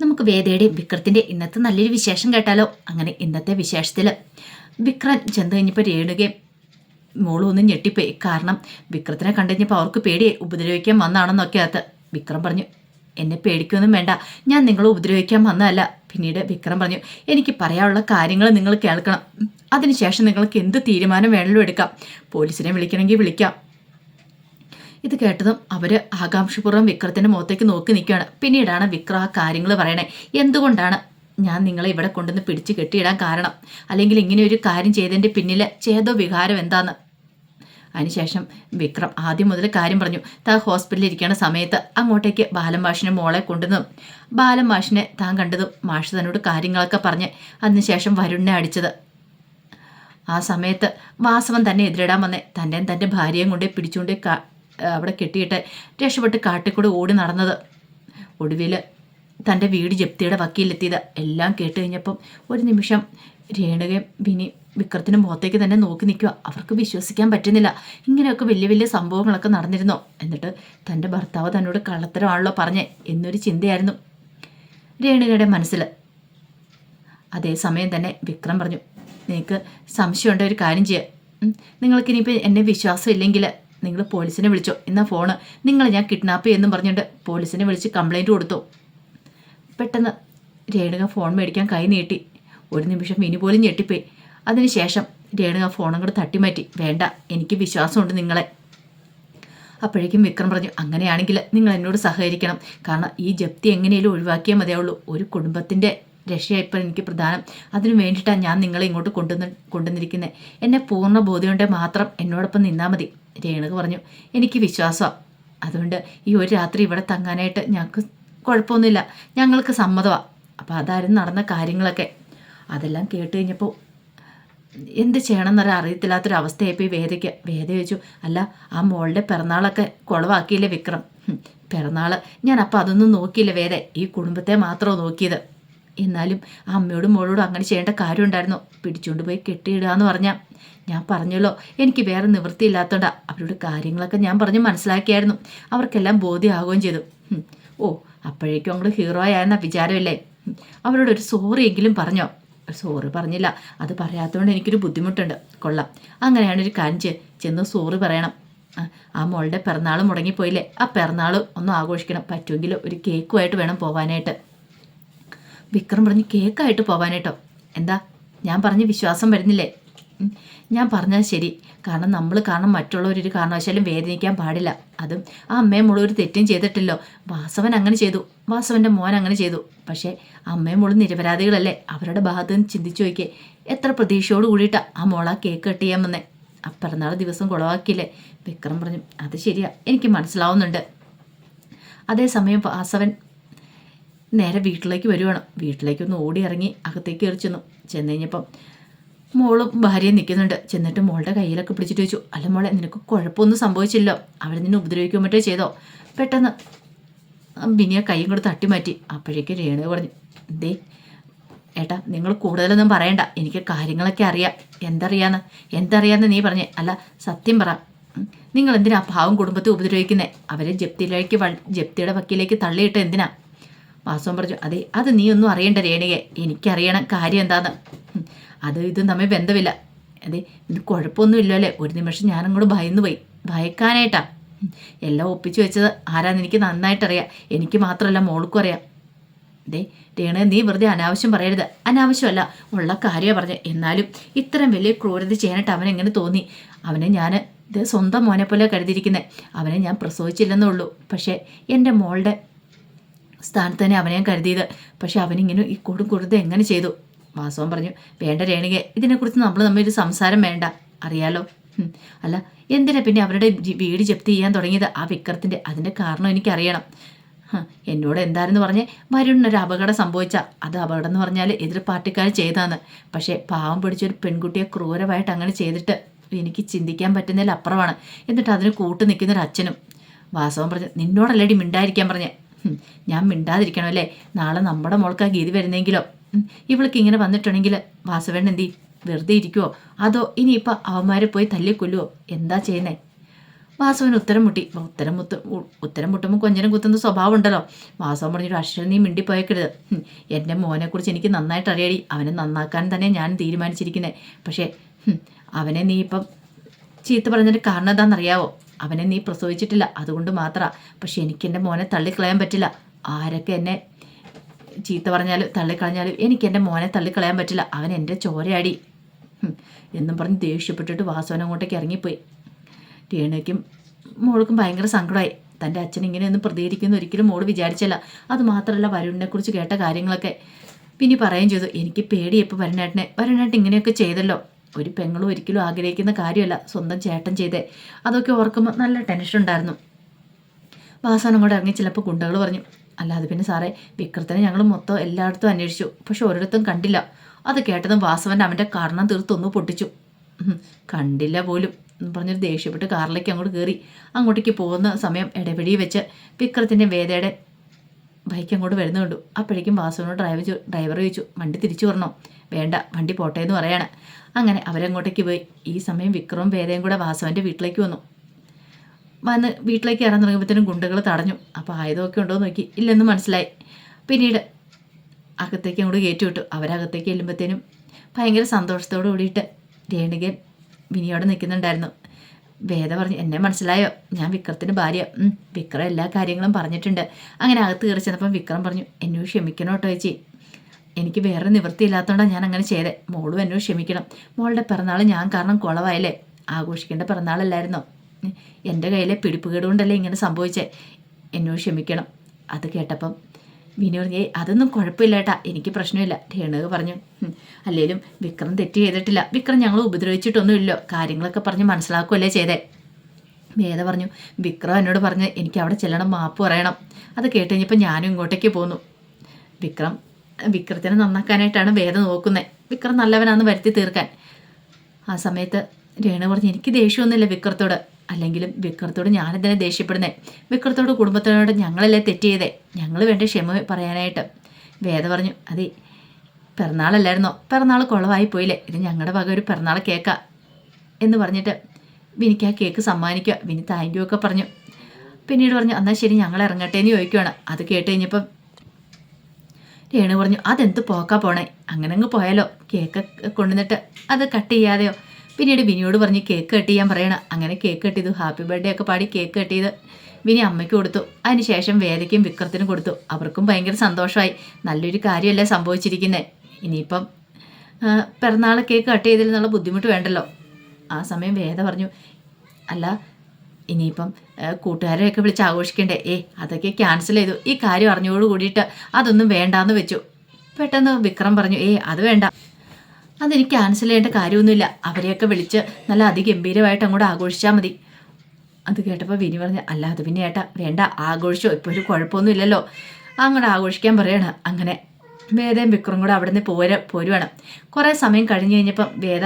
നമുക്ക് വേദയുടെയും വിക്രത്തിന്റെ ഇന്നത്തെ നല്ലൊരു വിശേഷം കേട്ടാലോ? അങ്ങനെ ഇന്നത്തെ വിശേഷത്തിൽ വിക്രം ചെന്ന് കഴിഞ്ഞപ്പോൾ രേണുകയും മോളും ഒന്നും ഞെട്ടിപ്പോയി. കാരണം വിക്രത്തിനെ കണ്ടുകഴിഞ്ഞപ്പോൾ അവർക്ക് പേടിയെ ഉപദ്രവിക്കാൻ വന്നാണെന്നൊക്കെ അത്. വിക്രം പറഞ്ഞു എന്നെ പേടിക്കൊന്നും വേണ്ട. ഞാൻ നിങ്ങളെ ഉപദ്രവിക്കാൻ വന്നതല്ല. പിന്നീട് വിക്രം പറഞ്ഞു എനിക്ക് പറയാനുള്ള കാര്യങ്ങൾ നിങ്ങൾ കേൾക്കണം. അതിനുശേഷം നിങ്ങൾക്ക് എന്ത് തീരുമാനം വേണമെങ്കിലും എടുക്കാം. പോലീസിനെ വിളിക്കണമെങ്കിൽ വിളിക്കാം. ഇത് കേട്ടതും അവർ ആകാംക്ഷപൂർവം വിക്രത്തിന്റെ മുഖത്തേക്ക് നോക്കി നിൽക്കുകയാണ്. പിന്നീടാണ് വിക്രം ആ കാര്യങ്ങൾ പറയണേ. എന്തുകൊണ്ടാണ് ഞാൻ നിങ്ങളെ ഇവിടെ കൊണ്ടുവന്ന് പിടിച്ച് കെട്ടിയിടാൻ കാരണം? അല്ലെങ്കിൽ ഇങ്ങനെ ഒരു കാര്യം ചെയ്തതിന്റെ പിന്നിലെ ചേതോ വികാരം എന്താന്ന്? അതിനുശേഷം വിക്രം ആദ്യം മുതൽ കാര്യം പറഞ്ഞു. താൻ ഹോസ്പിറ്റലിൽ ഇരിക്കുന്ന സമയത്ത് അങ്ങോട്ടേക്ക് ബാലൻ മാഷിനെ മോളെ കൊണ്ടുവന്നു. ബാലൻ മാഷിനെ താൻ കണ്ടതും മാഷ് തന്നോട് കാര്യങ്ങളൊക്കെ പറഞ്ഞ് അതിനുശേഷം വരുണിനെ അടിച്ചത്. ആ സമയത്ത് വാസവൻ തന്നെ എതിരിടാൻ വന്നേ. തന്റെയും തന്റെ ഭാര്യയും കൊണ്ട് പിടിച്ചുകൊണ്ട് അവിടെ കെട്ടിയിട്ട് രക്ഷപ്പെട്ട് കാട്ടിക്കൂടെ ഓടി നടന്നത്. ഒടുവിൽ തന്റെ വീട് ജപ്തിയുടെ വക്കീലെത്തിയത് എല്ലാം കേട്ട് കഴിഞ്ഞപ്പം ഒരു നിമിഷം രേണുകയും വിനി വിക്രത്തിനും മുഖത്തേക്ക് തന്നെ നോക്കി നിൽക്കുക. അവർക്ക് വിശ്വസിക്കാൻ പറ്റുന്നില്ല. ഇങ്ങനെയൊക്കെ വലിയ വലിയ സംഭവങ്ങളൊക്കെ നടന്നിരുന്നു? എന്നിട്ട് തന്റെ ഭർത്താവ് തന്നോട് കള്ളത്തരമാണല്ലോ പറഞ്ഞേ എന്നൊരു ചിന്തയായിരുന്നു രേണുകയുടെ മനസ്സിൽ. അതേസമയം തന്നെ വിക്രം പറഞ്ഞു നിനക്ക് സംശയമുണ്ട് ഒരു കാര്യം ചെയ്യുക നിങ്ങൾക്കിനിയിപ്പോൾ എന്നെ വിശ്വാസം ഇല്ലെങ്കിൽ നിങ്ങൾ പോലീസിനെ വിളിച്ചോ. എന്നാ ഫോണ്. നിങ്ങളെ ഞാൻ കിഡ്നാപ്പ് ചെയ്യുമെന്നും പറഞ്ഞുകൊണ്ട് പോലീസിനെ വിളിച്ച് കംപ്ലൈന്റ് കൊടുത്തു. പെട്ടെന്ന് രേണുക ഫോൺ മേടിക്കാൻ കൈ നീട്ടി. ഒരു നിമിഷം ഇനി പോലും ഞെട്ടിപ്പോയി. അതിനുശേഷം രേണുക ഫോണും കൂടെ തട്ടിമാറ്റി. വേണ്ട എനിക്ക് വിശ്വാസമുണ്ട് നിങ്ങളെ. അപ്പോഴേക്കും വിക്രം പറഞ്ഞു അങ്ങനെയാണെങ്കിൽ നിങ്ങൾ എന്നോട് സഹകരിക്കണം. കാരണം ഈ ജപ്തി എങ്ങനെയും ഒഴിവാക്കിയാൽ മതിയാവുള്ളൂ. ഒരു കുടുംബത്തിന്റെ രക്ഷയായിപ്പോൾ എനിക്ക് പ്രധാനം. അതിനു വേണ്ടിയിട്ടാണ് ഞാൻ നിങ്ങളെ ഇങ്ങോട്ട് കൊണ്ടുവന്ന് കൊണ്ടുവന്നിരിക്കുന്നത് എന്നെ പൂർണ ബോധ്യമുണ്ടെങ്കിൽ മാത്രം എന്നോടൊപ്പം നിന്നാൽ മതി. രേണുക പറഞ്ഞു എനിക്ക് വിശ്വാസം. അതുകൊണ്ട് ഈ ഒരു രാത്രി ഇവിടെ തങ്ങാനായിട്ട് ഞങ്ങൾക്ക് കുഴപ്പമൊന്നുമില്ല. ഞങ്ങൾക്ക് സമ്മതമാണ് അപ്പോൾ അതായിരുന്നു നടന്ന കാര്യങ്ങളൊക്കെ. അതെല്ലാം കേട്ട് കഴിഞ്ഞപ്പോൾ എന്ത് ചെയ്യണമെന്നൊരു അറിയത്തില്ലാത്തൊരവസ്ഥയായിപ്പോയി വേദയ്ക്ക്. വേദ ചോദിച്ചു അല്ല ആ മോളുടെ പിറന്നാളൊക്കെ കുളവാക്കിയില്ലേ വിക്രം? പിറന്നാൾ ഞാൻ അപ്പോൾ അതൊന്നും നോക്കിയില്ല വേദ. ഈ കുടുംബത്തെ മാത്രമോ നോക്കിയത്. എന്നാലും അമ്മയോടും മോളോടും അങ്ങനെ ചെയ്യേണ്ട കാര്യം ഉണ്ടായിരുന്നു. പിടിച്ചുകൊണ്ട് പോയി കെട്ടിയിടുക എന്ന് പറഞ്ഞാൽ ഞാൻ പറഞ്ഞല്ലോ എനിക്ക് വേറെ നിവൃത്തിയില്ലാത്തതുകൊണ്ടാ അവരോട് കാര്യങ്ങളൊക്കെ ഞാൻ പറഞ്ഞ് മനസ്സിലാക്കിയായിരുന്നു. അവർക്കെല്ലാം ബോധ്യമാകുകയും ചെയ്തു. ഓ അപ്പോഴേക്കും അങ്ങോട്ട് ഹീറോ ആയെന്ന വിചാരമില്ലേ? അവരോട് ഒരു സോറി എങ്കിലും പറഞ്ഞോ? സോറി പറഞ്ഞില്ല. അത് പറയാത്തതുകൊണ്ട് എനിക്കൊരു ബുദ്ധിമുട്ടുണ്ട്. കൊള്ളാം. അങ്ങനെയാണ് ഒരു ചെയ്യ്. ചെന്ന് സോറി പറയണം. ആ, മോളുടെ പിറന്നാൾ മുടങ്ങിപ്പോയില്ലേ? ആ പിറന്നാൾ ഒന്ന് ആഘോഷിക്കണം. പറ്റുമെങ്കിൽ ഒരു കേക്കുമായിട്ട് വേണം പോവാനായിട്ട്. വിക്രം പറഞ്ഞ് കേക്കായിട്ട് പോവാനായിട്ടോ? എന്താ? ഞാൻ പറഞ്ഞ് വിശ്വാസം വരുന്നില്ലേ? ഞാൻ പറഞ്ഞത് ശരി. കാരണം നമ്മൾ കാരണം മറ്റുള്ളവരൊരു കാരണവശാലും വേദനിക്കാൻ പാടില്ല. അതും ആ അമ്മയെ മുഴുവൻ ഒരു തെറ്റും ചെയ്തിട്ടില്ലോ. വാസവൻ അങ്ങനെ ചെയ്തു. വാസവന്റെ മോൻ അങ്ങനെ ചെയ്തു. പക്ഷേ അമ്മയും മുഴുവൻ നിരപരാധികളല്ലേ? അവരുടെ ഭാഗത്ത് നിന്ന് ചിന്തിച്ചു നോക്കിയേ. എത്ര പ്രതീക്ഷയോട് കൂടിയിട്ടാ ആ മോളാ കേക്ക് കട്ട് ചെയ്യാൻ വന്നേ. ആ പിറന്നാൾ ദിവസം കുളവാക്കിയില്ലേ? വിക്രം പറഞ്ഞു അത് ശരിയാ. എനിക്ക് മനസ്സിലാവുന്നുണ്ട്. അതേസമയം വാസവൻ നേരെ വീട്ടിലേക്ക് വരുവാണ്. വീട്ടിലേക്കൊന്ന് ഓടി ഇറങ്ങി അകത്തേക്ക് എറിച്ചെന്നു ചെന്നു. ചെന്ന് കഴിഞ്ഞപ്പം മോളും ഭാര്യയും നിൽക്കുന്നുണ്ട് ചെന്നിട്ട് മോളുടെ കയ്യിലൊക്കെ പിടിച്ചിട്ട് ചോദിച്ചു അല്ല മോളെ നിനക്ക് കുഴപ്പമൊന്നും സംഭവിച്ചില്ലോ. അവൾ നിന്നെ ഉപദ്രവിക്കാൻ മറ്റോ ചെയ്തോ? പെട്ടെന്ന് ബിനിയെ കൈയും കൂടെ തട്ടി മാറ്റി. അപ്പോഴേക്ക് രേണു പറഞ്ഞു എന്തേ ഏട്ടാ നിങ്ങൾ കൂടുതലൊന്നും പറയണ്ട. എനിക്ക് കാര്യങ്ങളൊക്കെ അറിയാം. എന്തറിയാന്ന്? എന്തറിയാന്ന് നീ പറഞ്ഞേ. അല്ല സത്യം പറ. നിങ്ങൾ എന്തിനാ ഭാവം കുടുംബത്തെ ഉപദ്രവിക്കുന്നത് അവരെ ജപ്തിയിലേക്ക് ജപ്തിയുടെ വക്കീലേക്ക് തള്ളിയിട്ട് എന്തിനാ? വാസവൻ പറഞ്ഞു അതെ അത് നീ ഒന്നും അറിയേണ്ട രേണികെ. എനിക്കറിയണം കാര്യം എന്താന്ന്. അത് ഇതും തമ്മിൽ ബന്ധമില്ല. അതെ ഇത് കുഴപ്പമൊന്നും ഇല്ലല്ലേ? ഒരു നിമിഷം ഞാനങ്ങോട്ട് ഭയന്നു പോയി ഭയക്കാനായിട്ടാ എല്ലാം ഒപ്പിച്ചു വെച്ചത് ആരാന്ന് എനിക്ക് നന്നായിട്ടറിയാം. എനിക്ക് മാത്രമല്ല മോൾക്കും അറിയാം. ദേ രേണ നീ വെറുതെ അനാവശ്യം പറയരുത്. അനാവശ്യമല്ല ഉള്ള കാര്യമാണ് പറഞ്ഞത് എന്നാലും ഇത്രയും വലിയ ക്രൂരത ചെയ്യാനായിട്ട് അവനെങ്ങനെ തോന്നി? അവനെ ഞാൻ ഇത് സ്വന്തം മോനെ പോലെ കരുതിയിരിക്കുന്നത് അവനെ ഞാൻ പ്രസവിച്ചില്ലെന്നേ ഉള്ളൂ. പക്ഷേ എന്റെ മോളുടെ സ്ഥാനത്ത് തന്നെ അവനെയും കരുതിയത്. പക്ഷെ അവനിങ്ങനെ ഈ കൊടും കൊടുത്ത് എങ്ങനെ ചെയ്തു? വാസവൻ പറഞ്ഞു വേണ്ട രേണുകെ ഇതിനെക്കുറിച്ച് നമ്മൾ തമ്മിൽ ഒരു സംസാരം വേണ്ട. അറിയാലോ? അല്ല എന്തിനാ പിന്നെ അവരുടെ വീട് ജപ്തി ചെയ്യാൻ തുടങ്ങിയത്? ആ വിക്രത്തിന്റെ അതിന്റെ കാരണം എനിക്കറിയണം. എന്നോട് എന്തായിരുന്നു പറഞ്ഞേ? വരുണിനൊരു അപകടം സംഭവിച്ച. അത് അപകടം എന്ന് പറഞ്ഞാൽ എതിർ പാർട്ടിക്കാർ ചെയ്താന്ന് പക്ഷേ പാവം പിടിച്ചൊരു പെൺകുട്ടിയെ ക്രൂരമായിട്ട് അങ്ങനെ ചെയ്തിട്ട് എനിക്ക് ചിന്തിക്കാൻ പറ്റുന്നതിൽ അപ്പുറമാണ് എന്നിട്ട് അതിന് കൂട്ടു നിൽക്കുന്നൊരു അച്ഛനും. വാസവൻ പറഞ്ഞു നിന്നോടല്ലേടി മിണ്ടായിരിക്കാൻ പറഞ്ഞേ? ഞാൻ മിണ്ടാതിരിക്കണം അല്ലേ? നാളെ നമ്മുടെ മോൾക്കാ ഗീതി വരുന്നെങ്കിലോ? ഇവൾക്ക് ഇങ്ങനെ വന്നിട്ടുണ്ടെങ്കിൽ വാസവൻ എന്തി വെറുതെ ഇരിക്കുവോ? അതോ ഇനിയിപ്പോൾ അവന്മാരെ പോയി തല്ലിക്കൊല്ലുവോ? എന്താ ചെയ്യുന്നേ? വാസവൻ ഉത്തരം മുട്ടി. ഉത്തരം മുത്ത് ഉത്തരം മുട്ടുമ്പോൾ കൊഞ്ഞനം കുത്തുന്ന സ്വഭാവം ഉണ്ടല്ലോ. വാസവൻ പറഞ്ഞൊരു അക്ഷരം നീ മിണ്ടിപ്പോയേക്കരുത്. എന്റെ മോനെക്കുറിച്ച് എനിക്ക് നന്നായിട്ട് അറിയടി. അവനെ നന്നാക്കാൻ തന്നെ ഞാൻ തീരുമാനിച്ചിരിക്കുന്നത് പക്ഷേ അവനെ നീ ഇപ്പം ചീത്ത പറഞ്ഞതിന്റെ കാരണം എന്താണെന്നറിയാവോ? അവനെ നീ പ്രസവിച്ചിട്ടില്ല. അതുകൊണ്ട് മാത്രമാണ് പക്ഷെ എനിക്ക് എന്റെ മോനെ തള്ളിക്കളയാൻ പറ്റില്ല. ആരൊക്കെ എന്നെ ചീത്ത പറഞ്ഞാലും തള്ളിക്കളഞ്ഞാലും എനിക്ക് എന്റെ മോനെ തള്ളിക്കളയാൻ പറ്റില്ല. അവൻ എന്റെ ചോരയാടി. എന്നും പറഞ്ഞ് ദേഷ്യപ്പെട്ടിട്ട് വാസവൻ അങ്ങോട്ടേക്ക് ഇറങ്ങിപ്പോയി. രേണയ്ക്കും മോൾക്കും ഭയങ്കര സങ്കടമായി. തന്റെ അച്ഛൻ ഇങ്ങനെയൊന്നും പ്രതികരിക്കുന്നു ഒരിക്കലും മോൾ വിചാരിച്ചില്ല. അത് മാത്രമല്ല വരുണിനെക്കുറിച്ച് കേട്ട കാര്യങ്ങളൊക്കെ. പിന്നെ പറയുകയും ചെയ്തു എനിക്ക് പേടിയപ്പോൾ വരുണേട്ടനെ. വരുണേട്ടൻ ഇങ്ങനെയൊക്കെ ചെയ്തല്ലോ. ഒരു പെങ്ങളും ഒരിക്കലും ആഗ്രഹിക്കുന്ന കാര്യമല്ല സ്വന്തം ചേട്ടൻ ചെയ്തേ. അതൊക്കെ ഓർക്കുമ്പോൾ നല്ല ടെൻഷൻ ഉണ്ടായിരുന്നു. വാസാനം കൂടെ ഇറങ്ങി ചിലപ്പോൾ ഗുണ്ടകൾ പറഞ്ഞു അല്ലാതെ പിന്നെ സാറേ വിക്രത്തിനെ ഞങ്ങൾ മൊത്തം എല്ലായിടത്തും അന്വേഷിച്ചു പക്ഷെ ഒരിടത്തും കണ്ടില്ല. അത് കേട്ടതും വാസവൻ അവന്റെ കർണം തീർത്തൊന്ന് പൊട്ടിച്ചു. കണ്ടില്ല പോലും പറഞ്ഞൊരു ദേഷ്യപ്പെട്ട് കാറിലേക്ക് അങ്ങോട്ട് കയറി അങ്ങോട്ടേക്ക് പോകുന്ന സമയം ഇടപെടി വെച്ച് വിക്രത്തിന്റെ വേദയുടെ ബൈക്ക് അങ്ങോട്ട് വരുന്ന കണ്ടു. അപ്പോഴേക്കും വാസുവിനോട് ഡ്രൈവർ ഡ്രൈവർ ചോദിച്ചു വണ്ടി തിരിച്ചു വരണോ? വേണ്ട വണ്ടി പോട്ടെ എന്ന് പറയാണ്. അങ്ങനെ അവരങ്ങോട്ടേക്ക് പോയി. ഈ സമയം വിക്രവും വേദയും കൂടെ വാസുവിന്റെ വീട്ടിലേക്ക് വന്നു. വന്ന് വീട്ടിലേക്ക് ഇറങ്ങി തുടങ്ങിയപ്പോഴത്തേനും ഗുണ്ടകൾ തടഞ്ഞു. അപ്പോൾ ആയുധമൊക്കെ ഉണ്ടോ നോക്കി. ഇല്ലെന്ന് മനസ്സിലായി. പിന്നീട് അകത്തേക്ക് അങ്ങോട്ട് കയറ്റി വിട്ടു. അവരകത്തേക്ക് ചെല്ലുമ്പോഴത്തേനും ഭയങ്കര സന്തോഷത്തോടു കൂടിയിട്ട് രേണുകൻ വിനിയോടെ നിൽക്കുന്നുണ്ടായിരുന്നു. വേദ പറഞ്ഞു എന്നെ മനസ്സിലായോ? ഞാൻ വിക്രത്തിന്റെ ഭാര്യ. വിക്രം എല്ലാ കാര്യങ്ങളും പറഞ്ഞിട്ടുണ്ട്. അങ്ങനെ അകത്ത് കയറി ചെന്നപ്പം വിക്രം പറഞ്ഞു എന്നോട് ക്ഷമിക്കണം കേട്ടോ ചേച്ചി. എനിക്ക് വേറെ നിവൃത്തിയില്ലാത്തതുകൊണ്ടാണ് ഞാൻ അങ്ങനെ ചെയ്തത് മോളും എന്നോട് ക്ഷമിക്കണം. മോളുടെ പിറന്നാൾ ഞാൻ കാരണം കുളവായല്ലേ? ആഘോഷിക്കേണ്ട പിറന്നാളല്ലായിരുന്നോ? എന്റെ കയ്യിലെ പിടിപ്പുകേട് കൊണ്ടല്ലേ ഇങ്ങനെ സംഭവിച്ചേ? എന്നോട് ക്ഷമിക്കണം. അത് കേട്ടപ്പം വിനു പറഞ്ഞു അതൊന്നും കുഴപ്പമില്ല ഏട്ടാ. എനിക്ക് പ്രശ്നമില്ല. രേണുക പറഞ്ഞു അല്ലേലും വിക്രം തെറ്റ് ചെയ്തിട്ടില്ല. വിക്രം ഞങ്ങൾ ഉപദ്രവിച്ചിട്ടൊന്നുമില്ലോ. കാര്യങ്ങളൊക്കെ പറഞ്ഞ് മനസ്സിലാക്കുമല്ലേ ചെയ്തേ. വേദ പറഞ്ഞു വിക്രം എന്നോട് പറഞ്ഞ് എനിക്ക് അവിടെ ചെല്ലണം മാപ്പ് പറയണം. അത് കേട്ട് കഴിഞ്ഞപ്പോൾ ഞാനും ഇങ്ങോട്ടേക്ക് പോന്നു. വിക്രം വിക്രത്തിനെ നന്നാക്കാനായിട്ടാണ് വേദ നോക്കുന്നത് വിക്രം നല്ലവനാന്ന് വരുത്തി തീർക്കാൻ. ആ സമയത്ത് രേണു പറഞ്ഞു എനിക്ക് ദേഷ്യമൊന്നുമില്ല വിക്രത്തോട്. അല്ലെങ്കിലും വിക്രത്തോട് ഞാനെന്തിനാ ദേഷ്യപ്പെടുന്നേ? വിക്രത്തോട് കുടുംബത്തിനോട് ഞങ്ങളല്ലേ തെറ്റ് ഞങ്ങൾ വേണ്ട ക്ഷമ പറയാനായിട്ട്. വേദ പറഞ്ഞു അതെ പിറന്നാളല്ലായിരുന്നോ? പിറന്നാൾ കുളവായി പോയില്ലേ? ഇത് ഞങ്ങളുടെ വക ഒരു പിറന്നാൾ കേക്കാ. എന്ന് പറഞ്ഞിട്ട് വിനിക്ക് ആ കേക്ക് സമ്മാനിക്കുക. വിനി താങ്ക് യു ഒക്കെ പറഞ്ഞു. പിന്നീട് പറഞ്ഞു എന്നാൽ ശരി ഞങ്ങൾ ഇറങ്ങട്ടെ എന്ന് ചോദിക്കുവാണ്. അത് കേട്ട് കഴിഞ്ഞപ്പം രേണു പറഞ്ഞു അതെന്ത് പോക്കാ പോണേ? അങ്ങനെ അങ്ങ് പോയാലോ? കേക്ക് കൊണ്ടുവന്നിട്ട് അത് കട്ട് ചെയ്യാതെയോ? പിന്നീട് ബിനിയോട് പറഞ്ഞ് കേക്ക് കട്ട് ചെയ്യാൻ പറയണം. അങ്ങനെ കേക്ക് കട്ട് ചെയ്തു. ഹാപ്പി ബർത്ത്ഡേ ഒക്കെ പാടി കേക്ക് കട്ട് ചെയ്ത് വിനി അമ്മയ്ക്ക് കൊടുത്തു. അതിനുശേഷം വേദയ്ക്കും വിക്രത്തിനും കൊടുത്തു. അവർക്കും ഭയങ്കര സന്തോഷമായി. നല്ലൊരു കാര്യമല്ലേ സംഭവിച്ചിരിക്കുന്നത് ഇനിയിപ്പം പിറന്നാൾ കേക്ക് കട്ട് ചെയ്തിൽ ബുദ്ധിമുട്ട് വേണ്ടല്ലോ. ആ സമയം വേദ പറഞ്ഞു അല്ല ഇനിയിപ്പം കൂട്ടുകാരെയൊക്കെ വിളിച്ച് ആഘോഷിക്കണ്ടേ? ഏ അതൊക്കെ ക്യാൻസൽ ചെയ്തു. ഈ കാര്യം അറിഞ്ഞോട് കൂടിയിട്ട് അതൊന്നും വേണ്ടാന്ന് വെച്ചു. പെട്ടെന്ന് വിക്രം പറഞ്ഞു ഏ അത് വേണ്ട. അതെനിക്ക് ക്യാൻസൽ ചെയ്യേണ്ട കാര്യമൊന്നുമില്ല. അവരെയൊക്കെ വിളിച്ച് നല്ല അതിഗംഭീരമായിട്ട് അങ്ങോട്ട് ആഘോഷിച്ചാൽ മതി. അത് കേട്ടപ്പോൾ വിനി പറഞ്ഞു അല്ല അത് പിന്നെ ഏട്ടാ വേണ്ട ആഘോഷിച്ചോ ഇപ്പോൾ ഒരു കുഴപ്പമൊന്നും ഇല്ലല്ലോ അങ്ങോട്ട് ആഘോഷിക്കാൻ പറയണം. അങ്ങനെ വേദയും വിക്രം കൂടെ അവിടെ നിന്ന് പോര പോരുവാണ്. കുറേ സമയം കഴിഞ്ഞ് കഴിഞ്ഞപ്പം വേദ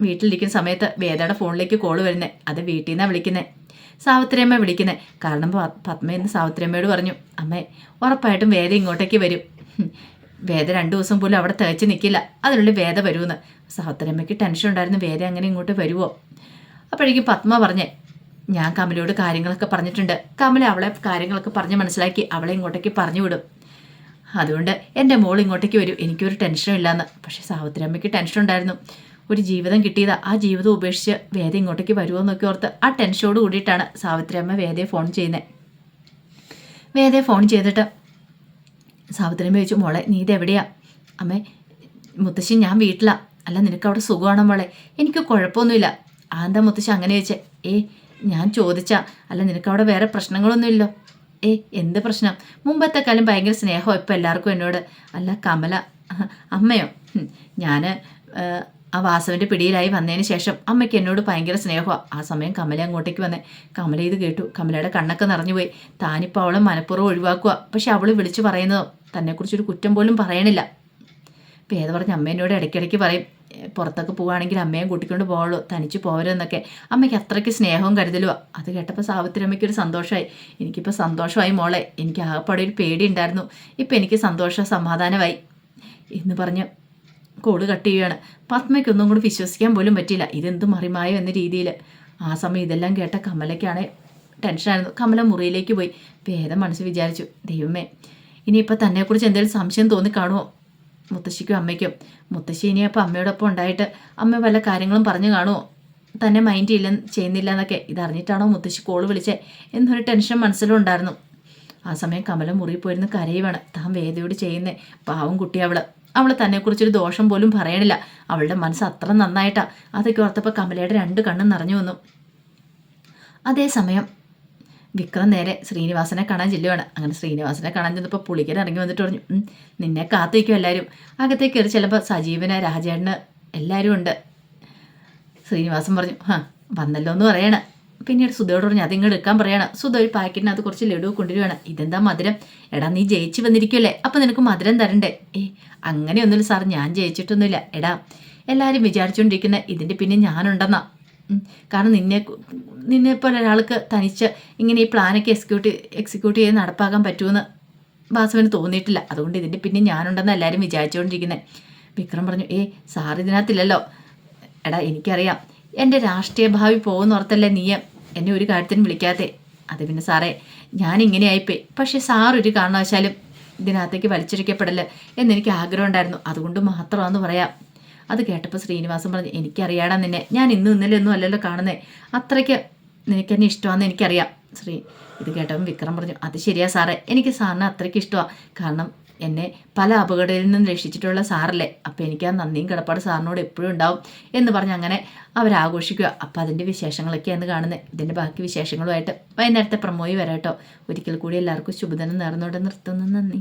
വീട്ടിലിരിക്കുന്ന സമയത്ത് വേദയുടെ ഫോണിലേക്ക് കോൾ വരുന്നത് അത് വീട്ടിൽ നിന്നാണ് വിളിക്കുന്നത് സാവിത്രിയമ്മ വിളിക്കുന്നത് കാരണം പത്മയെന്ന് സാവിത്രിയമ്മയോട് പറഞ്ഞു അമ്മേ ഉറപ്പായിട്ടും വേദ ഇങ്ങോട്ടേക്ക് വരും. വേദ രണ്ടു ദിവസം പോലും അവിടെ തേച്ച് നിൽക്കില്ല. അതിനുള്ളിൽ വേദ വരുമെന്ന്. സഹോദരമ്മയ്ക്ക് ടെൻഷൻ ഉണ്ടായിരുന്നു. വേദ അങ്ങനെ ഇങ്ങോട്ട് വരുമോ അപ്പോഴേക്കും പത്മ പറഞ്ഞേ ഞാൻ കമലയോട് കാര്യങ്ങളൊക്കെ പറഞ്ഞിട്ടുണ്ട്. കമല അവളെ കാര്യങ്ങളൊക്കെ പറഞ്ഞ് മനസ്സിലാക്കി അവളെ ഇങ്ങോട്ടേക്ക് പറഞ്ഞു വിടും. അതുകൊണ്ട് എന്റെ മോൾ ഇങ്ങോട്ടേക്ക് വരും. എനിക്കൊരു ടെൻഷനും ഇല്ലാന്ന്. പക്ഷേ സാവിത്രിയമ്മയ്ക്ക് ടെൻഷൻ ഉണ്ടായിരുന്നു. ഒരു ജീവിതം കിട്ടിയതാ. ആ ജീവിതം ഉപേക്ഷിച്ച് വേദ ഇങ്ങോട്ടേക്ക് വരുമോ എന്നൊക്കെ ഓർത്ത് ആ ടെൻഷനോട് കൂടിയിട്ടാണ് സാവിത്രിയമ്മ വേദയെ ഫോൺ ചെയ്യുന്നത് വേദയെ ഫോൺ ചെയ്തിട്ട് സാവിത്രിയമ്മ ചോദിച്ചു മോളെ നീ ഇതെവിടെയാ അമ്മേ മുത്തശ്ശി ഞാൻ വീട്ടിലാ. അല്ല നിനക്ക് അവിടെ സുഖമാണോ മോളെ? എനിക്ക് കുഴപ്പമൊന്നുമില്ല. ആന്താ മുത്തശ്ശി അങ്ങനെ ചോദിച്ചേ? ഏ ഞാൻ ചോദിച്ചാ. അല്ല നിനക്ക് അവിടെ വേറെ പ്രശ്നങ്ങളൊന്നുമില്ലോ? ഏ എന്ത് പ്രശ്നം? മുമ്പത്തെ കാലം ഭയങ്കര സ്നേഹമോ ഇപ്പം എല്ലാവർക്കും എന്നോട്. അല്ല കമല അമ്മയോ? ഞാൻ ആ വാസവന്റെ പിടിയിലായി വന്നതിന് ശേഷം അമ്മയ്ക്ക് എന്നോട് ഭയങ്കര സ്നേഹമാണ് ആ സമയം കമല അങ്ങോട്ടേക്ക് വന്നേ. കമല ഇത് കേട്ടു. കമലയുടെ കണ്ണൊക്കെ നിറഞ്ഞുപോയി. താനിപ്പോൾ അവളെ മനഃപൂർവം ഒഴിവാക്കുക പക്ഷെ അവൾ വിളിച്ചു പറയുന്നതോ തന്നെക്കുറിച്ചൊരു കുറ്റം പോലും പറയണില്ല. വേദ പറഞ്ഞ അമ്മേനോട് ഇടയ്ക്കിടയ്ക്ക് പറയും "ഏ, പുറത്തൊക്കെ പോവുകയാണെങ്കിൽ അമ്മയും കൂട്ടിക്കൊണ്ട് പോകുള്ളൂ തനിച്ച് പോരെന്നൊക്കെ അമ്മയ്ക്ക് അത്രയ്ക്ക് സ്നേഹവും കരുതലുവാ. അത് കേട്ടപ്പോൾ സാവിത്രി അമ്മയ്ക്കൊരു സന്തോഷമായി എനിക്കിപ്പോൾ സന്തോഷമായി മോളെ. എനിക്ക് ആകപ്പാടെ ഒരു പേടി ഉണ്ടായിരുന്നു. ഇപ്പം എനിക്ക് സന്തോഷ സമാധാനമായി. എന്ന് പറഞ്ഞ് കോൾ കട്ട് ചെയ്യുകയാണ്. പത്മയ്ക്കൊന്നും കൂടി വിശ്വസിക്കാൻ പോലും പറ്റിയില്ല. ഇതെന്ത് മറിമായോ എന്ന രീതിയിൽ ആ സമയം ഇതെല്ലാം കേട്ട കമലയ്ക്കാണ് ടെൻഷനായിരുന്നു. കമല മുറിയിലേക്ക് പോയി. വേദം മനസ്സ് വിചാരിച്ചു ദൈവമേ ഇനിയിപ്പോൾ തന്നെക്കുറിച്ച് എന്തെങ്കിലും സംശയം തോന്നി കാണുമോ മുത്തശ്ശിക്കും അമ്മയ്ക്കും. മുത്തശ്ശി ഇനിയപ്പോൾ അമ്മയോടൊപ്പം ഉണ്ടായിട്ട് അമ്മ പല കാര്യങ്ങളും പറഞ്ഞു കാണുമോ തന്നെ മൈൻഡ് ഇല്ല ചെയ്യുന്നില്ല എന്നൊക്കെ. ഇതറിഞ്ഞിട്ടാണോ മുത്തശ്ശി കോൾ വിളിച്ചേ? എന്നൊരു ടെൻഷൻ മനസ്സിലുണ്ടായിരുന്നു. ആ സമയം കമല മുറിയിൽ പോയിരുന്ന് കരയുവാണ്. താൻ വേദയോട് ചെയ്യുന്നേ. പാവം കുട്ടി അവൾ. അവൾ തന്നെക്കുറിച്ചൊരു ദോഷം പോലും പറയണില്ല. അവളുടെ മനസ്സ് അത്ര നന്നായിട്ടാ. അതൊക്കെ ഓർത്തപ്പോൾ കമലയുടെ രണ്ട് കണ്ണും നിറഞ്ഞു വന്നു. അതേസമയം വിക്രം നേരെ ശ്രീനിവാസനെ കാണാൻ ചെല്ലുവാണ്. അങ്ങനെ ശ്രീനിവാസനെ കാണാൻ ചെന്നപ്പോൾ പുളിക്കൻ ഇറങ്ങി വന്നിട്ട് പറഞ്ഞു നിന്നെ കാത്തിരിക്കും എല്ലാവരും അകത്തേക്ക് കയറി ചിലപ്പോൾ സജീവന് രാജേട്ടന് എല്ലാവരും ഉണ്ട്. ശ്രീനിവാസൻ പറഞ്ഞു ആ വന്നല്ലോ എന്ന് പറയണ. പിന്നീട് സുധയോട് പറഞ്ഞു അതിങ്ങോട്ട് എടുക്കാൻ പറയണം. സുധ ഒരു പാക്കറ്റിനകത്ത് കുറച്ച് ലഡു കൊണ്ടുവരികയാണ് ഇതെന്താ മധുരം? എടാ നീ ജയിച്ചു വന്നിരിക്കുമല്ലേ അപ്പം നിനക്ക് മധുരം തരണ്ടേ? ഏ അങ്ങനെയൊന്നുമില്ല സാർ. ഞാൻ ജയിച്ചിട്ടൊന്നുമില്ല. എടാ എല്ലാവരും വിചാരിച്ചുകൊണ്ടിരിക്കുന്ന ഇതിന്റെ പിന്നെ ഞാനുണ്ടെന്നാ. കാരണം നിന്നെ നിന്നെ പോലെ ഒരാൾക്ക് തനിച്ച് ഇങ്ങനെ ഈ പ്ലാനൊക്കെ എക്സിക്യൂട്ട് എക്സിക്യൂട്ട് ചെയ്ത് നടപ്പാക്കാൻ പറ്റുമെന്ന് വാസുവിന് തോന്നിയിട്ടില്ല. അതുകൊണ്ട് ഇതിന്റെ പിന്നെ ഞാനുണ്ടെന്ന് എല്ലാവരും വിചാരിച്ചുകൊണ്ടിരിക്കുന്നത് വിക്രം പറഞ്ഞു ഏ സാർ ഇതിനകത്തില്ലല്ലോ. എടാ എനിക്കറിയാം. എന്റെ രാഷ്ട്രീയ ഭാവി പോകുന്ന ഓർത്തല്ലേ നീ എന്നെ ഒരു കാര്യത്തിനും വിളിക്കാതെ. അത് പിന്നെ സാറേ ഞാൻ ഇങ്ങനെയായിപ്പോയി പക്ഷേ സാർ ഒരു കാരണവശാലും ഇതിനകത്തേക്ക് വലിച്ചിരിക്കപ്പെടൽ എന്നെനിക്ക് ആഗ്രഹം ഉണ്ടായിരുന്നു അതുകൊണ്ട് മാത്രമാണെന്ന് പറയാം. അത് കേട്ടപ്പോൾ ശ്രീനിവാസൻ പറഞ്ഞു എനിക്കറിയാടാ നിന്നെ. ഞാൻ ഇന്നും ഇന്നലെ ഒന്നും അല്ലല്ലോ കാണുന്നേ. അത്രയ്ക്ക് നിനക്ക് എന്നെ ഇഷ്ടമാണെന്ന് എനിക്കറിയാം. ശ്രീ ഇത് കേട്ടപ്പോൾ വിക്രം പറഞ്ഞു അത് ശരിയാ സാറേ. എനിക്ക് സാറിനെ അത്രയ്ക്ക് ഇഷ്ടമാണ് കാരണം എന്നെ പല അപകടങ്ങളിൽ നിന്നും രക്ഷിച്ചിട്ടുള്ള സാറല്ലേ? അപ്പോൾ എനിക്ക് ആ നന്ദിയും കിടപ്പാട് സാറിനോട് എപ്പോഴും ഉണ്ടാവും എന്ന് പറഞ്ഞ് അങ്ങനെ അവരാഘോഷിക്കുക. അപ്പോൾ അതിന്റെ വിശേഷങ്ങളൊക്കെയാണ് കാണുന്നത് ഇതിന്റെ ബാക്കി വിശേഷങ്ങളുമായിട്ട് വൈകുന്നേരത്തെ പ്രമോയി വരാട്ടോ. ഒരിക്കൽ കൂടി എല്ലാവർക്കും ശുഭദിനം നേർന്നോടെ നിർത്തുന്നു. നന്ദി.